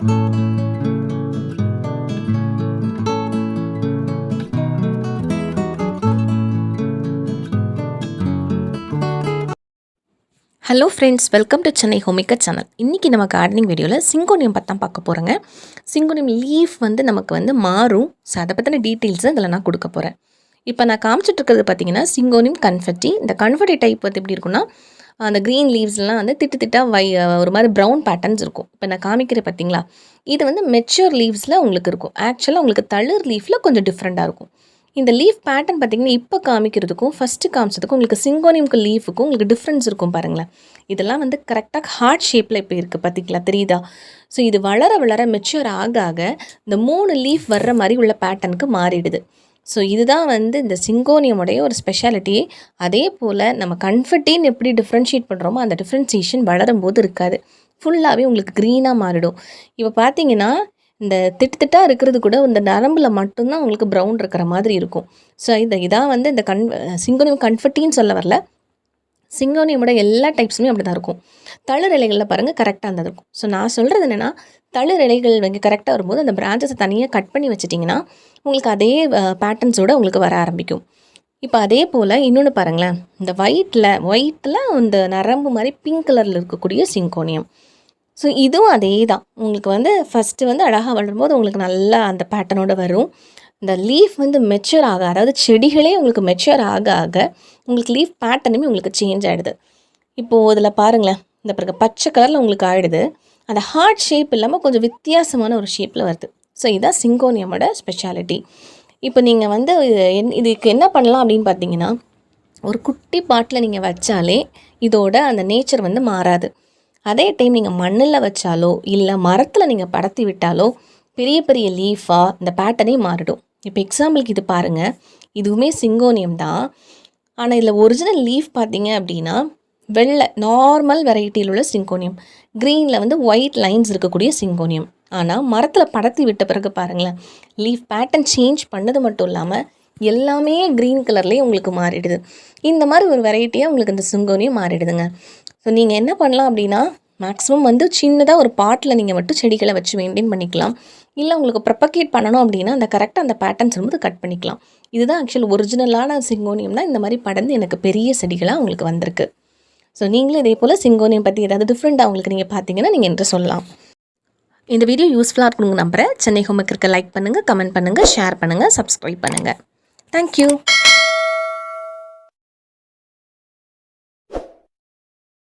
Hello friends welcome to Chennai ஹோமிக்க channel இன்றைக்கி நம்ம gardening வீடியோவில் சிங்கோனியம் பற்றி தான் பார்க்க போகிறோங்க சிங்கோனியம் லீஃப் வந்து நமக்கு வந்து மாறும். ஸோ அதை பற்றின டீட்டெயில்ஸ் இதில் நான் கொடுக்க போகிறேன் இப்போ நான் காமிச்சிட்டு இருக்கிறது பார்த்தீங்கன்னா சிங்கோனியம் கன்ஃபர்ட்டி இந்த கன்ஃபர்ட்டி டைப் வந்து எப்படி இருக்குன்னா அந்த க்ரீன் லீவ்ஸ்லாம் வந்து திட்டு திட்டா வை ஒரு மாதிரி ப்ரௌன் பேட்டர்ன்ஸ் இருக்கும். இப்போ நான் காமிக்கிறேன் பார்த்தீங்களா இது வந்து மெச்சூர் லீவ்ஸில் உங்களுக்கு இருக்கும். ஆக்சுவலாக உங்களுக்கு தளிர் லீஃபில் கொஞ்சம் டிஃப்ரெண்ட்டாக இருக்கும். இந்த லீஃப் பேட்டர்ன் பார்த்தீங்கன்னா இப்போ காமிக்கிறதுக்கும் ஃபஸ்ட்டு காமிச்சதுக்கும் உங்களுக்கு சிங்கோனியம்க்கு லீஃபுக்கும் உங்களுக்கு டிஃப்ரென்ஸ் இருக்கும் பாருங்களேன். இதெல்லாம் வந்து கரெக்டாக ஹார்ட் ஷேப்பில் இப்போ இருக்குது பார்த்தீங்களா தெரியுதா? ஸோ இது வளர வளர மெச்சூர் ஆக ஆக இந்த மூணு லீஃப் வர்ற மாதிரி உள்ள பேட்டர்னுக்கு மாறிடுது. ஸோ இதுதான் வந்து இந்த சிங்கோனியமுடைய ஒரு ஸ்பெஷாலிட்டி அதே போல் நம்ம கன்ஃபர்டின்னு எப்படி டிஃப்ரென்ஷியேட் பண்ணுறோமோ அந்த டிஃப்ரென்சியேஷன் வளரும் போது இருக்காது. ஃபுல்லாகவே உங்களுக்கு க்ரீனாக மாறிடும். இப்போ பார்த்தீங்கன்னா இந்த திட்டுத்திட்டாக இருக்கிறது கூட இந்த நரம்பில் மட்டும்தான் உங்களுக்கு ப்ரௌன் இருக்கிற மாதிரி இருக்கும். ஸோ இந்த இதான் வந்து இந்த கன் சிங்கோனியம் கன்ஃபர்ட்டின்னு சொல்ல வரல. சிங்கோனியமோட எல்லா டைப்ஸுமே அப்படி தான் இருக்கும். தளிர் இலைகளில் பாருங்கள் கரெக்டாக அந்த இருக்கும். ஸோ நான் சொல்கிறது என்னென்னா தளிர் இலைகள் வந்து கரெக்டாக வரும்போது அந்த பிரான்ச்சஸை தனியாக கட் பண்ணி வச்சிட்டிங்கன்னா உங்களுக்கு அதே பேட்டர்ன்ஸோடு உங்களுக்கு வர ஆரம்பிக்கும். இப்போ அதே போல் இன்னொன்று பாருங்களேன். இந்த ஒயிட்டில் ஒயிட்டில் இந்த நரம்பு மாதிரி பிங்க் கலரில் இருக்கக்கூடிய சிங்கோனியம். ஸோ இதுவும் அதே தான் உங்களுக்கு வந்து ஃபஸ்ட்டு வந்து அழகாக வளரும்போது உங்களுக்கு நல்லா அந்த பேட்டர்னோடு வரும். இந்த லீஃப் வந்து மெச்சூர் ஆக அதாவது செடிகளே உங்களுக்கு மெச்சூர் ஆக ஆக உங்களுக்கு லீஃப் பேட்டர்னுமே உங்களுக்கு சேஞ்ச் ஆகிடுது இப்போது இதில் பாருங்களேன் இந்த பிறகு பச்சை கலரில் உங்களுக்கு ஆகிடுது அந்த ஹார்ட் ஷேப் இல்லாமல் கொஞ்சம் வித்தியாசமான ஒரு ஷேப்பில் வருது. ஸோ இதுதான் சிங்கோனியமோட ஸ்பெஷாலிட்டி இப்போ நீங்கள் வந்து என் இதுக்கு என்ன பண்ணலாம் அப்படின்னு பார்த்தீங்கன்னா ஒரு குட்டி பாட்டில் நீங்கள் வச்சாலே இதோட அந்த நேச்சர் வந்து மாறாது. அதே டைம் நீங்கள் மண்ணில் வச்சாலோ இல்லை மரத்தில் நீங்கள் படத்தி விட்டாலோ பெரிய பெரிய லீஃபாக இந்த பேட்டர்னே மாறிடும். இப்போ எக்ஸாம்பிளுக்கு இது பாருங்கள் இதுவுமே சிங்கோனியம் தான். ஆனால் இதில் ஒரிஜினல் லீஃப் பார்த்தீங்க அப்படின்னா வெள்ளை நார்மல் வெரைட்டியில் உள்ள சிங்கோனியம். க்ரீனில் வந்து ஒயிட் லைன்ஸ் இருக்கக்கூடிய சிங்கோனியம். ஆனால் மரத்தில் படத்தி விட்ட பிறகு பாருங்களேன் லீஃப் பேட்டர்ன் சேஞ்ச் பண்ணது மட்டும் இல்லாமல் எல்லாமே க்ரீன் கலர்லேயே உங்களுக்கு மாறிடுது. இந்த மாதிரி ஒரு வெரைட்டியாக உங்களுக்கு இந்த சிங்கோனியம் மாறிடுதுங்க. ஸோ நீங்கள் என்ன பண்ணலாம் அப்படின்னா மேக்ஸிமம் வந்து சின்னதாக ஒரு பாட்டில் நீங்கள் மட்டும் செடிகளை வச்சு மெயின்டைன் பண்ணிக்கலாம். இல்லை உங்களுக்கு ப்ரப்பகேட் பண்ணணும் அப்படின்னா அந்த கரெக்டாக அந்த பேட்டர்ன்ஸ் வந்து கட் பண்ணிக்கலாம். இதுதான் ஆக்சுவல் ஒரிஜினலான சிங்கோனியம்னா இந்த மாதிரி படர்ந்து எனக்கு பெரிய செடிகளாக உங்களுக்கு வந்திருக்கு. ஸோ நீங்களும் இதே போல் சிங்கோனியம் பற்றி ஏதாவது டிஃப்ரெண்ட்டாக உங்களுக்கு நீங்கள் பார்த்தீங்கன்னா நீங்கள் என்று சொல்லலாம். இந்த வீடியோ யூஸ்ஃபுல்லாக இருக்கணுங்க நம்புகிறேன் சென்னை ஹோம்ஒர்க்கு லைக் பண்ணுங்கள் கமெண்ட் பண்ணுங்கள் ஷேர் பண்ணுங்கள் சப்ஸ்கிரைப் பண்ணுங்கள் தேங்க்யூ